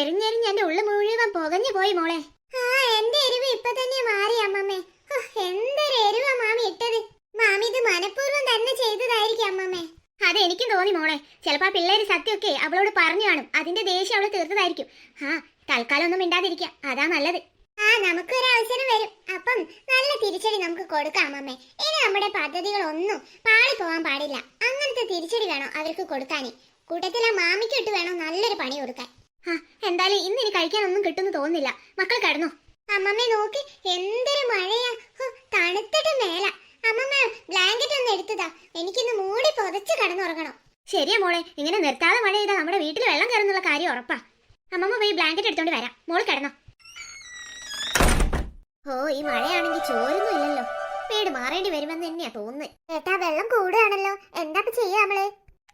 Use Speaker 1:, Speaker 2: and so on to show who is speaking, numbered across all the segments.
Speaker 1: എരിഞ്ഞെരിഞ്ഞ് എന്റെ ഉള്ളു മുഴുവൻ പുകഞ്ഞു പോയി മോളെ. ആ എന്റെ എരിവ് ഇപ്പൊ തന്നെ മാറി അമ്മമ്മേ. എന്തൊരു എരിവ മാമി ഇട്ടത്. മാമി ഇത് മനഃപൂർവം തന്നെ ചെയ്തതായിരിക്കും അമ്മമ്മേ. അത് എനിക്കും തോന്നി മോളെ. ചിലപ്പോ ആ പിള്ളേര് സത്യമൊക്കെ അവളോട് പറഞ്ഞു കാണും. അതിന്റെ ദേഷ്യം അവൾ തീർത്തതായിരിക്കും. ആ തൽക്കാലം ഒന്നും ഇണ്ടാതിരിക്ക അതാ നല്ലത്. ആ നമുക്ക് ഒരു അവസരം വരും. അപ്പം നല്ല തിരിച്ചടി നമുക്ക് കൊടുക്കാം അമ്മമ്മേ. ഇനി നമ്മുടെ പദ്ധതികൾ ഒന്നും പാളി പോവാൻ പാടില്ല. അങ്ങനത്തെ തിരിച്ചടി വേണം അവർക്ക് കൊടുക്കാൻ കൂട്ടത്തിൽ ആ മാമിക്കിട്ട് വേണോ നല്ലൊരു പണി കൊടുക്കാൻ? എന്തായാലും ഇന്ന് ഇനി കഴിക്കാനൊന്നും കിട്ടുമെന്ന് തോന്നുന്നില്ല. മക്കൾ കിടന്നു? അമ്മമ്മേ നോക്ക് എന്തൊരു മഴയാ. തണുത്തിട്ട് മേല. അമ്മമ്മ ബ്ലാങ്കറ്റ് ഒന്ന് എടുത്തതാ. എനിക്കിന്ന് മൂടി പൊതച്ച് കിടന്നുറങ്ങണം. ശരിയാ മോളെ ഇങ്ങനെ നിർത്താതെ മഴ ചെയ്താൽ നമ്മുടെ വീട്ടിൽ വെള്ളം കയറുന്നുള്ള കാര്യം ഉറപ്പാ. അമ്മമ്മ പോയി ബ്ലാങ്കറ്റ് എടുത്തോണ്ട് വരാം. മോൾ കിടന്നോ? ഓ ഈ മഴയാണെങ്കിൽ ചോരൊന്നും ഇല്ലല്ലോ. വീട് മാറേണ്ടി വരുമെന്ന് തന്നെയാ തോന്നുന്നത് ഏട്ടാ വെള്ളം കൂടുകയാണല്ലോ. എന്താ ചെയ്യാ നമ്മൾ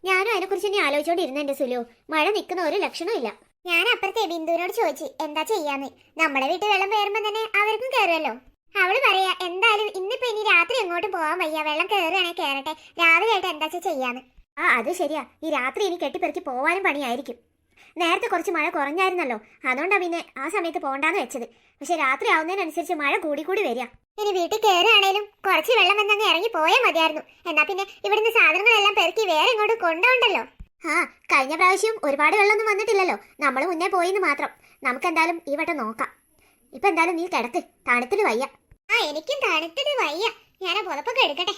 Speaker 1: ഞാനും അതിനെക്കുറിച്ച് തന്നെ ആലോചിച്ചോണ്ടിരുന്നെന്റെ സുലു. മഴ നിൽക്കുന്ന ഒരു ലക്ഷണവും ഇല്ല. ഞാൻ അപ്പുറത്തെ ബിന്ദുവിനോട് ചോദിച്ചു എന്താ ചെയ്യാന്ന്? നമ്മുടെ വീട്ടിൽ വെള്ളം കയറുമ്പോ തന്നെ അവർക്കും കയറുമല്ലോ അവൾ പറയാ എന്തായാലും ഇന്നിപ്പോ ഇനി രാത്രി എങ്ങോട്ടും പോവാൻ വയ്യ. വെള്ളം കയറുകയാണെങ്കിൽ കയറട്ടെ. രാവിലെ ആയിട്ട് എന്താ ചെയ്യാന്ന്? ആ അത് ശരിയാ. ഈ രാത്രി ഇനി കെട്ടിപ്പെറുക്കി പോവാനും പണിയായിരിക്കും. നേരത്തെ കുറച്ച് മഴ കുറഞ്ഞായിരുന്നല്ലോ. അതുകൊണ്ടാ പിന്നെ ആ സമയത്ത് പോകണ്ടാന്ന് വെച്ചത്. പക്ഷെ രാത്രി ആവുന്നതിനനുസരിച്ച് മഴ കൂടി കൂടി വരിക. ഇനി വീട്ടിൽ കയറുകയാണേലും കുറച്ച് വെള്ളം വന്നങ്ങ് ഇറങ്ങി പോയാൽ മതിയായിരുന്നു. എന്നാ പിന്നെ ഇവിടുന്ന് സാധനങ്ങളെല്ലാം പെറുക്കി വേറെ ഇങ്ങോട്ട് കൊണ്ടുപോണ്ടല്ലോ ആ കഴിഞ്ഞ പ്രാവശ്യം ഒരുപാട് വെള്ളമൊന്നും വന്നിട്ടില്ലല്ലോ. നമ്മൾ മുന്നേ പോയിന്ന് മാത്രം. നമുക്ക് എന്തായാലും ഈ വട്ടം നോക്കാം. ഇപ്പൊ എന്തായാലും നീ കിടക്ക്. തണുത്തിട്ട് വയ്യ. ആ എനിക്കും തണുത്തിട്ട് വയ്യ. ഞാൻ പുതപ്പൊക്കെ എടുക്കട്ടെ.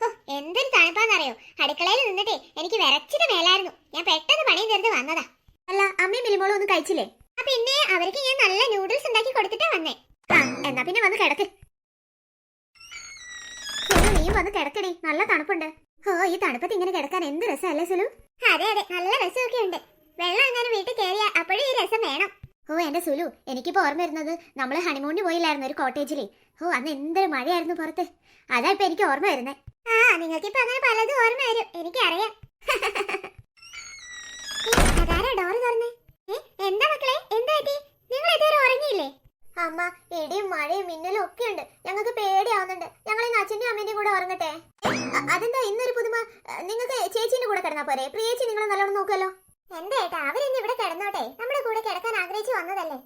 Speaker 1: ഓ എന്തൊരു തണുപ്പാന്നറിയോ? അടുക്കളയിൽ നിന്നിട്ടേ എനിക്ക് വിറച്ചിട്ട് മേലായിരുന്നു. ഞാൻ പെട്ടെന്ന് പണിയും തീർത്ത് വന്നതാ. അല്ല അമ്മയും മിലിമോളും ഒന്നും കഴിച്ചില്ലേ? ആ പിന്നെ അവർക്ക് ഞാൻ നല്ല നൂഡിൽസ് ഉണ്ടാക്കി കൊടുത്തിട്ടാ വന്നേ. ആ എന്നാ പിന്നെ വന്ന് കിടക്ക്. നീ വന്ന് കിടക്കണേ നല്ല തണുപ്പുണ്ട്. ഓ ഈ തണുപ്പത്ത് ഇങ്ങനെ കിടക്കാൻ എന്ത് രസമല്ലേ സുലു? അതെ അതെ. നല്ല രസമൊക്കെ ഉണ്ട്. വെള്ളം അങ്ങനെ വീട്ടിൽ കയറിയാ അപ്പോഴും ഈ രസം വേണം. ഓ എന്റെ സുലു എനിക്കിപ്പോ ഓർമ്മ വരുന്നത് നമ്മൾ ഹണിമൂണിന് പോയില്ലായിരുന്നു ഒരു കോട്ടേജിൽ ഓ അന്ന് എന്തൊരു മഴയായിരുന്നു പുറത്ത്. അതാ ഇപ്പൊ എനിക്ക് ഓർമ്മ വരുന്നേ. ആ നിങ്ങൾക്കിപ്പോ അങ്ങനെ പലതും ഓർമ്മ വരും. എനിക്കറിയാം. അതാരാ ഡോറ് തുറന്നേ ഏ, എന്താ മക്കളെ എന്താ പറ്റി നിങ്ങൾ ഇതുവരെ ഉറങ്ങിയില്ലേ അമ്മ ഇടിയും മഴയും മിന്നലും ഒക്കെ ഉണ്ട് ഞങ്ങൾക്ക് പേടിയാവുന്നുണ്ട് ഞങ്ങൾ ഇന്ന് അച്ഛന്റെയും അമ്മേന്റെയും കൂടെ ഉറങ്ങട്ടെ അ- അതെന്താ ഇന്നൊരു പുതുമ നിങ്ങൾക്ക് ചേച്ചീന്റെ കൂടെ കിടന്നാ പോരെ പ്രിയേച്ചി നിങ്ങൾ നല്ലോണം നോക്കുമല്ലോ എന്താ ഏട്ടാ അവരിന്ന് ഇവിടെ കിടന്നോട്ടെ നമ്മുടെ കൂടെ കിടക്കാൻ ആഗ്രഹിച്ചു വന്നതല്ലേ?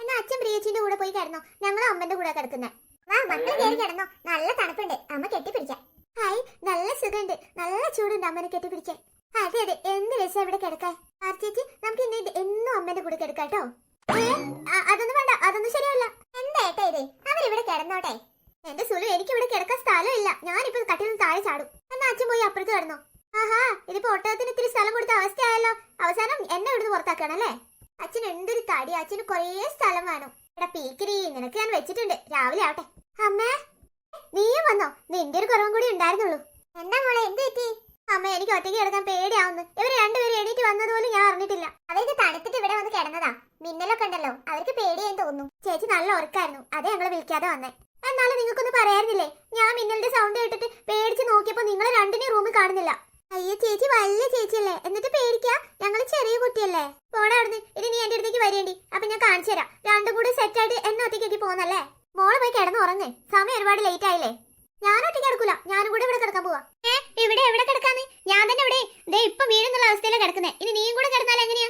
Speaker 1: എന്നാ അച്ഛൻ പ്രിയച്ചിന്റെ കൂടെ പോയി കിടന്നോ. ഞങ്ങൾ അമ്മന്റെ കൂടെ കിടക്കുന്നേ. വാ മക്കൾ കയറി കിടന്നോ. നല്ല തണുപ്പുണ്ട്. അമ്മ കെട്ടിപ്പിടിക്കാം. ഹായ് നല്ല സുഖമുണ്ട്. നല്ല ചൂടുണ്ട് അമ്മനെ കെട്ടിപ്പിടിക്കാൻ. അതെ അതെ. എന്ത് രസം ഇവിടെ കിടക്കാൻ. ചേച്ചി നമുക്ക് ഇനി ഇത് എന്നും അമ്മന്റെ കൂടെ കിടക്കാം കേട്ടോ. അതൊന്നും വേണ്ട. അതൊന്നും ശരിയല്ല. എന്താ ഏട്ടാ ഇത്? അവരിവിടെ കിടന്നോട്ടെ. എന്റെ സുലു എനിക്ക് ഇവിടെ കിടക്കാൻ സ്ഥലമില്ല. ഞാനിപ്പോ കട്ടിൽ നിന്ന് താഴെ ചാടും. എന്നാ അച്ഛൻ പോയി അപ്പുറത്ത് കിടന്നോ. ആഹാ ഇതിപ്പോ ഒട്ടകത്തിന് ഇത്തിരി സ്ഥലം കൊടുത്ത അവസ്ഥയായല്ലോ. അവസാനം എന്നെ ഇവിടുന്ന് പുറത്താക്കണല്ലേ അച്ഛൻ എന്തൊരു തടി അച്ഛന് കൊറേ സ്ഥലം വേണം. എടാ പീക്കിരി നിനക്ക് ഞാൻ വെച്ചിട്ടുണ്ട്. രാവിലെ ആവട്ടെ. അമ്മേ നീയും വന്നോ? നിന്റെ ഒരു കുറവും കൂടി ഉണ്ടായിരുന്നുള്ളൂ. എന്താ മോളെ എന്ത് പറ്റി? അമ്മ എനിക്ക് ഒറ്റയ്ക്ക് കിടക്കാൻ പേടിയാവുന്നു. ഇവർ രണ്ടുപേരും എണീറ്റ് വന്നത് പോലും ഞാൻ അറിഞ്ഞിട്ടില്ല. അവർക്ക് തണുത്തിട്ട് ഇവിടെ വന്ന് കിടന്നതാ. മിന്നലൊക്കെ ഉണ്ടല്ലോ. അവർക്ക് പേടിയെന്ന് തോന്നുന്നു. ചേച്ചി നല്ല ഉറക്കായിരുന്നു. അതേ ഞങ്ങളെ വിളിക്കാതെ വന്നേ. എന്നാലും നിങ്ങൾക്കൊന്ന് പറയായിരുന്നില്ലേ ഞാൻ മിന്നലിന്റെ സൗണ്ട് കേട്ടിട്ട് പേടിച്ച് നോക്കിയപ്പോ നിങ്ങൾ രണ്ടിനെയും റൂമിൽ കാണുന്നില്ല. അയ്യോ ചേച്ചി വലിയ ചേച്ചിയല്ലേ. എന്നിട്ട് പേടിക്കാ ഞങ്ങൾ ചെറിയ കുട്ടിയല്ലേ. പോടാ അവിടുന്ന്. ഇനി നീ എന്റെ അടുത്തേക്ക് വരേണ്ടി. അപ്പൊ ഞാൻ കാണിച്ചു തരാം. രണ്ടും കൂടെ സെറ്റ് ആയിട്ട് എന്നെ ഒറ്റയ്ക്കേക്ക് പോകുന്നല്ലേ? മോൾ പോയി കിടന്ന് ഉറങ്ങ്. സമയം ഒരുപാട് ലേറ്റ് ആയില്ലേ? ഞാൻ ഒറ്റയ്ക്ക് കിടക്കൂല. ഞാനും കൂടെ ഇവിടെ കിടക്കാൻ പോവാ. ഏ ഇവിടെ എവിടെ കിടക്കാന്ന്? ഞാൻ തന്നെ ഇവിടെ. ദേ ഇപ്പൊ വീഴുന്നുള്ള അവസ്ഥയിലാണ് കിടക്കുന്നേ. ഇനി നീയും കൂടെ കിടന്നാൽ എങ്ങനെയാ?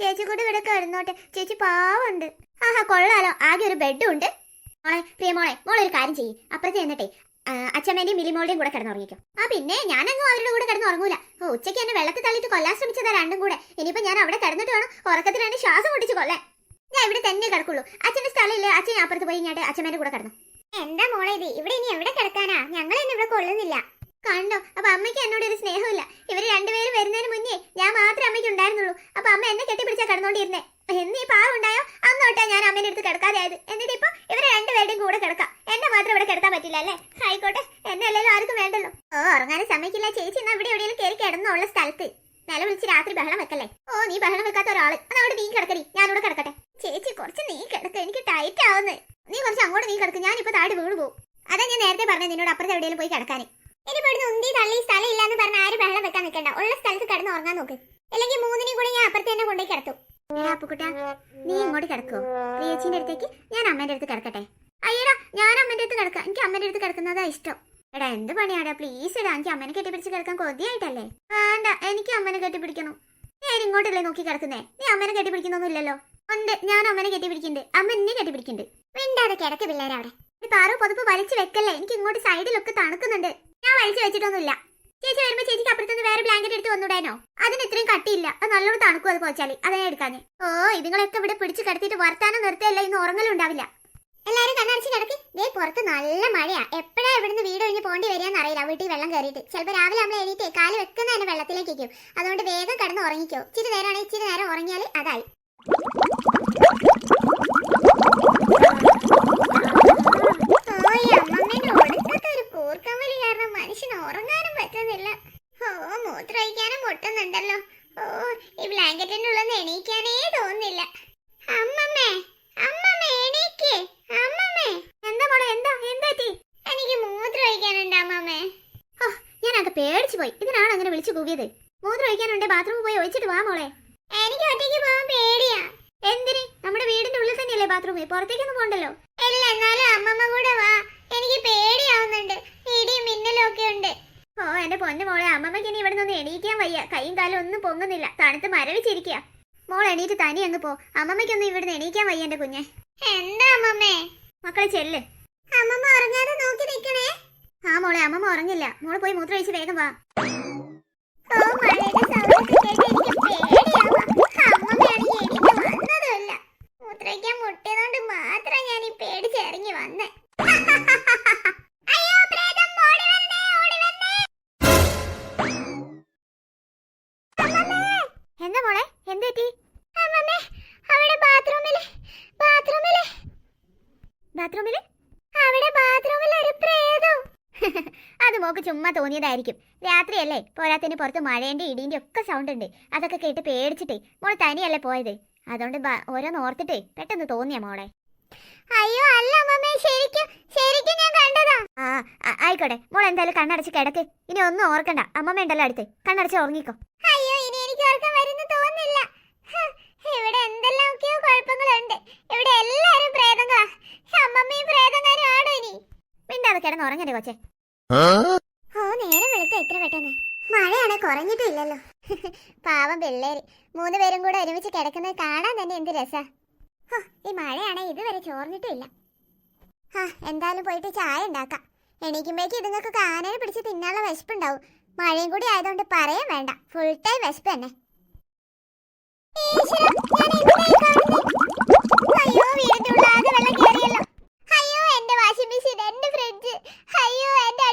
Speaker 1: ചേച്ചി കൂടെ ഇവിടെ കിടന്നോട്ടെ. ചേച്ചി പാവുണ്ട് ആഹാ കൊള്ളാലോ. ആകെ ഒരു ബെഡും ഉണ്ട്. മോളെ പ്രിയ മോളെ മോളെ ഒരു കാര്യം ചെയ്യ്. അപ്പുറത്ത് ചെന്നിട്ടെ. അച്ഛമ്മേന്റെയും മിലിമോളുടെയും കൂടെ കിടന്നുറങ്ങിക്കും ആ പിന്നെ ഞാനങ്ങ് അവരുടെ കൂടെ കിടന്നുറങ്ങൂല. ഓ ഉച്ചയ്ക്ക് എന്നെ വെള്ളത്തിൽ തള്ളിയിട്ട് കൊല്ലാൻ ശ്രമിച്ചതാ രണ്ടും കൂടെ. ഇനിയിപ്പോ ഞാൻ അവിടെ കിടന്നിട്ട് വേണം ഉറക്കത്തിൽ എന്നെ ശ്വാസം പൊട്ടിച്ച് കൊല്ലേ ഞാൻ ഇവിടെ തന്നെ കിടക്കുള്ളൂ. അച്ഛന്റെ സ്ഥലമില്ല? അച്ഛൻ അപ്പുറത്ത് പോയി ഞാൻ അച്ഛമ്മേന്റെ കൂടെ കിടന്നു. എന്താ മോളെ ഇത്? ഇവിടെ ഇനി എവിടെ കിടക്കാനാ? ഞങ്ങൾ എന്നെ ഇവിടെ കൊള്ളുന്നില്ല. കണ്ടോ? അപ്പൊ അമ്മയ്ക്ക് എന്നോട് ഒരു സ്നേഹമില്ല. ഇവർ രണ്ടുപേരും വരുന്നതിന് മുന്നേ ഞാൻ മാത്രമേ അമ്മയ്ക്ക് ഉണ്ടായിരുന്നുള്ളൂ. അപ്പൊ അമ്മ എന്നെ കെട്ടിപ്പിടിച്ചാ കിടന്നോണ്ടിരുന്നേ. എന്ന് ഈ പാവം ഉണ്ടായോ? അന്ന് തൊട്ടാ ഞാൻ അമ്മേന്റെ അടുത്ത് കിടക്കാതെ ആയത് എന്നിട്ട് ഇപ്പൊ ഇവരെ രണ്ടുപേരുടെയും കൂടെ കിടക്കാം. എന്നെ മാത്രം ഇവിടെ കിടത്താൻ പറ്റില്ല അല്ലേ? ആയിക്കോട്ടെ എന്നെ അല്ലെങ്കിലും ആർക്കും വേണ്ടല്ലോ. ഓ ഉറങ്ങാനും സമ്മതിക്കില്ല ചേച്ചി എന്നാ ഇവിടെ എവിടെയെങ്കിലും കയറി കിടന്നുള്ള സ്ഥലത്ത്. നില വിളിച്ച് രാത്രി ബഹളം വെക്കല്ലേ? ഓ നീ ബഹളം വെക്കാത്ത ഒരാൾ. അത് അവിടെ നീ കിടക്കടി ഞാനിവിടെ കിടക്കട്ടെ. ചേച്ചി കുറച്ച് നീ കിടക്ക എനിക്ക് ടൈറ്റ് ആവുന്നേ. നീ കുറച്ച് അങ്ങോട്ട് നീ കിടക്ക് ഞാനിപ്പോ താടി വീണ് പോകും അതാ ഞാൻ നേരത്തെ പറഞ്ഞു നിന്നോട് അപ്പുറത്ത് എവിടെയെങ്കിലും പോയി കിടക്കാൻ ഇനി ഉന്തി തള്ളി സ്ഥലം ഇല്ലാന്ന് പറഞ്ഞ ആരും ബഹളം വെക്കാൻ നിൽക്കണ്ട ഉള്ള സ്ഥലത്ത് കിടന്ന് ഉറങ്ങാൻ നോക്ക്. അല്ലെങ്കിൽ മൂന്നിനെയും കൂടെ ഞാൻ അപ്പുറത്ത് തന്നെ കൊണ്ടുപോയി കിടത്തും. അപ്പുക്കുട്ട നീ ഇങ്ങോട്ട് കിടക്കുമോ പ്രിയച്ചിന്റെ അടുത്തേക്ക് ഞാൻ അമ്മേന്റെ അടുത്ത് കിടക്കട്ടെ. ഞാൻ അമ്മന്റെ അടുത്ത് കിടക്കാം. എനിക്ക് അമ്മന്റെ അടുത്ത് കിടക്കുന്നതാ ഇഷ്ടം. എടാ എന്ത് പണിയാടാ? പ്ലീസ് എടാ എനിക്ക് അമ്മനെ കെട്ടിപ്പിടിച്ച് കിടക്കാൻ കൊതിയായിട്ടല്ലേ? വേണ്ട എനിക്ക് അമ്മനെ കെട്ടിപ്പിടിക്കണം. ഞാൻ ഇങ്ങോട്ടല്ലേ നോക്കി കിടക്കുന്നേ? നീ അമ്മനെ കെട്ടിപ്പിടിക്കുന്നൊന്നും ഇല്ലല്ലോ. ഉണ്ട് ഞാൻ അമ്മനെ കെട്ടിപ്പിടിക്കുന്നുണ്ട്. അമ്മ എന്നെ കെട്ടിപ്പിടിക്കുന്നുണ്ട്. മിണ്ടാതെ കിടക്ക് പിള്ളേരെ അവിടെ. ഈ പാറു പൊതുപ്പ് വലിച്ചു വെക്കല്ലേ? എനിക്ക് ഇങ്ങോട്ട് സൈഡിലൊക്കെ തണുക്കുന്നുണ്ട്. ഞാൻ വലിച്ചു വെച്ചിട്ടൊന്നുമില്ല. ചേച്ചി വരുമ്പോ ചേച്ചിക്ക് അപ്പുറത്തുനിന്ന് വേറെ ബ്ലാങ്കറ്റ് എടുത്ത് വന്നുവിടാനോ അതിന് ഇത്രയും കട്ടിയില്ല. അത് നല്ലോണം തണുക്കും അത് പോച്ചാൽ അതേ എടുക്കാഞ്ഞ്. ഓ ഇതുങ്ങളൊക്കെ ഇവിടെ പിടിച്ച് കിടത്തിയിട്ട് വർത്താനം നിർത്തിയല്ല ഇന്ന് ഉറങ്ങലുണ്ടാവില്ല കണ്ണടച്ച് കിടക്ക്. ദേ പുറത്ത് നല്ല മഴയാ. എപ്പോഴാ ഇവിടുന്ന് വീട് കഴിഞ്ഞ് പോണ്ടി വരികയെന്ന് അറിയില്ല. വീട്ടിൽ വെള്ളം കയറിയിട്ട്. ചിലപ്പോൾ രാവിലെ നമ്മൾ എണീറ്റ് കാൽ വെക്കുന്ന തന്നെ വെള്ളത്തിലേക്ക് വയ്ക്കും അതുകൊണ്ട് വേഗം കിടന്ന് ഉറങ്ങിക്കോ. ഇച്ചിരി നേരമാണെങ്കിൽ ഇച്ചിരി നേരം ഉറങ്ങിയാൽ അതായി ഓയ് അമ്മമ്മേന്റെ ഒടുക്കത്തെ ഒരു കൂർക്കമ്പലി കാരണം മനുഷ്യന് ഉറങ്ങാനും പറ്റുന്നില്ല ഓ മൂത്രമൊഴിക്കാനും മുട്ടുന്നുണ്ടല്ലോ ഓ ഈ ബ്ലാങ്കറ്റിന്റെ ഉള്ളിൽ നിന്ന് എണീക്കാനേ തോന്നുന്നില്ല അമ്മമ്മേ അമ്മമ്മേ എണീക്ക് അമ്മമ്മേ എന്താ മോളെ എന്താ എന്താ എനിക്ക് മൂത്രമൊഴിക്കാനുണ്ട് അമ്മമ്മേ ഓ ഞാനൊക്കെ പേടിച്ചു പോയി. ഇതിനാണ് അങ്ങനെ വിളിച്ചു കൂവിയത്. മൂത്രം ഒഴിക്കാനുണ്ട്. ബാത്റൂമിൽ പോയി ഒഴിച്ചിട്ട് വാ മോളെ. എനിക്ക് ഒറ്റയ്ക്ക് പോകാൻ പേടിയാ. എന്തിന്? നമ്മുടെ വീടിന്റെ ഉള്ളിൽ തന്നെയല്ലേ ബാത്റൂം പുറത്തേക്കൊന്നും പോണ്ടല്ലോ അല്ല എന്നാലും അമ്മമ്മ കൂടെ വാ. എനിക്ക് പേടിയാവുന്നുണ്ട്. ഇടിയും മിന്നലും ഒക്കെ ഉണ്ട്. ഓ എന്റെ പൊന്നു മോളെ. അമ്മമ്മയ്ക്ക് ഇനി ഇവിടെ നിന്ന് എണീക്കാൻ വയ്യ. കൈയും കാലും ഒന്നും പൊങ്ങുന്നില്ല. തണുത്ത് മരവിച്ചിരിക്കുക മോൾ എണീറ്റ് തനി അങ്ങ് പോ. അമ്മമ്മയ്ക്കൊന്നും ഇവിടുന്ന് എണീക്കാൻ വയ്യ എന്റെ കുഞ്ഞെ. എന്താ അമ്മമ്മേ? മക്കളെ ചെല്ല്. അമ്മമ്മ ഉറങ്ങാതെ നോക്കി നിൽക്കണേ. ആ മോളെ അമ്മമ്മ ഉറങ്ങില്ല. മോൾ പോയി മൂത്രമൊഴിച്ച് വേഗം വാ. മുട്ടിയതുകൊണ്ട് മാത്രം ഞാൻ ഈ പേടിച്ചിറങ്ങി വന്നേ. അത് മോക്ക് ചുമ്മാ തോന്നിയതായിരിക്കും. രാത്രിയല്ലേ? പോരാത്തിന് പുറത്ത് മഴേന്റെ ഇടീന്റെ ഒക്കെ സൗണ്ട് ഉണ്ട്. അതൊക്കെ കേട്ട് പേടിച്ചിട്ടേ. മോൾ തനിയല്ലേ പോയത്? അതുകൊണ്ട് ഓരോന്ന് ഓർത്തിട്ടേ. പെട്ടെന്ന് തോന്നിയ മോളെ. അയ്യോ അല്ല അമ്മേ ശരിക്കും ശരിക്കും ഞാൻ കണ്ടതാ. ആ ആയിക്കോട്ടെ. മോൾ എന്തായാലും കണ്ണടച്ച് കിടക്ക്. ഇനി ഒന്നും ഓർക്കണ്ട. അമ്മമ്മ ഉണ്ടല്ലോ അടുത്ത്. കണ്ണടച്ച് ഉറങ്ങിക്കോ. അയ്യോ ഇനി എനിക്ക് ഓർക്കാൻ വരുന്നു തോന്നില്ല ഇവിടെ എന്തെല്ലാമൊക്കെയോ കുഴപ്പങ്ങളുണ്ട്. ഇവിടെ എല്ലാരും പ്രേതങ്ങളാ. അമ്മമ്മയും പ്രേതങ്ങാരും ആടോ ഇനി? മിണ്ടാതെ കിടന്ന് ഉറങ്ങണ്ടേ കൊച്ചെ? ഓ നേരം വെളുത്ത എത്ര പെട്ടെന്ന്. മഴയാണെ കുറഞ്ഞിട്ടില്ലല്ലോ പാവം പിള്ളേര്. മൂന്ന് പേരും കൂടെ ഒരുമിച്ച് കിടക്കുന്നത് കാണാൻ തന്നെ എന്ത് രസാ. ഈ മഴയാണെ ഇതുവരെ ചോർന്നിട്ടില്ല ആ എന്തായാലും പോയിട്ട് ചായ ഉണ്ടാക്കാം. എണീക്കുമ്പോഴേക്ക് ഇതുങ്ങൾക്ക് കാനനെ പിടിച്ച് തിന്നാനുള്ള വിശപ്പുണ്ടാവും. മഴയും കൂടി ആയതുകൊണ്ട് പറയാൻ വേണ്ട. ഫുൾ ടൈം വിശപ്പ് തന്നെ. അയ്യോ വീടിന്റെ ഉള്ളാകെ വെള്ളം കേറിയല്ലോ അയ്യോ എന്റെ വാഷിംഗ് മെഷീൻ എന്റെ ഫ്രിഡ്ജ്. അയ്യോ എന്റെ